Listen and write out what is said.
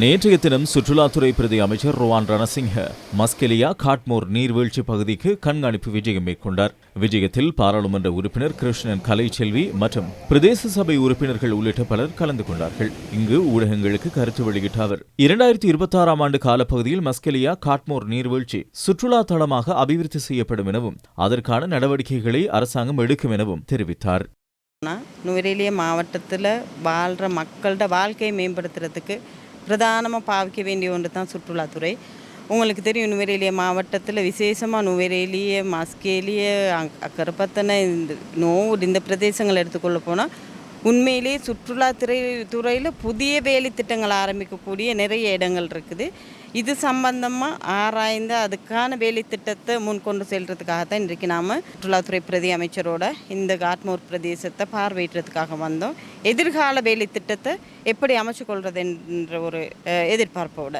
நேற்றைய தினம் சுற்றுலாத்துறை பிரதி அமைச்சர் ருவான் ரணசிங்க மஸ்கெலியா காட்மோர் நீர்வீழ்ச்சி பகுதிக்கு கண்காணிப்பு விஜயம் மேற்கொண்டார். விஜயத்தில் பாராளுமன்ற உறுப்பினர் கிருஷ்ணன் கலைச்செல்வி மற்றும் பிரதேச சபை உறுப்பினர்கள் உள்ளிட்ட பலர் கலந்து கொண்டார்கள். இங்கு ஊடகங்களுக்கு கருத்து வெளியிட்ட அவர் இரண்டாயிரத்தி இருபத்தி ஆறாம் ஆண்டு காலப்பகுதியில் மஸ்கெலியா காட்மோர் நீர்வீழ்ச்சி சுற்றுலா தளமாக அபிவிருத்தி செய்யப்படும் எனவும் அதற்கான நடவடிக்கைகளை அரசாங்கம் எடுக்கும் எனவும் தெரிவித்தார். நுவரெலிய மாவட்டத்தில் வாழ்கிற மக்களோட வாழ்க்கையை மேம்படுத்துறதுக்கு பிரதானமாக பாவிக்க வேண்டிய ஒன்று தான் சுற்றுலாத்துறை. உங்களுக்கு தெரியும் நுவரேலிய மாவட்டத்தில் விசேஷமாக நுவரேலிய மஸ்கேலிய அக்கரை அக்கரப்பத்தனை இந்த நோவு இந்த பிரதேசங்கள் எடுத்துக்கொள்ள போனால் உண்மையிலேயே சுற்றுலாத்துறை துறையில் புதிய வேலை திட்டங்கள் ஆரம்பிக்கக்கூடிய நிறைய இடங்கள் இருக்குது. இது சம்பந்தமாக ஆராய்ந்து அதுக்கான வேலை திட்டத்தை முன்கொண்டு செல்றதுக்காக தான் இன்றைக்கு நாம் சுற்றுலாத்துறை பிரதி அமைச்சரோட இந்த காட்மோர் பிரதேசத்தை பார்வையிடுறதுக்காக வந்தோம். எதிர்கால வேலை திட்டத்தை எப்படி அமைச்சு கொள்வது என்ற ஒரு எதிர்பார்ப்போட.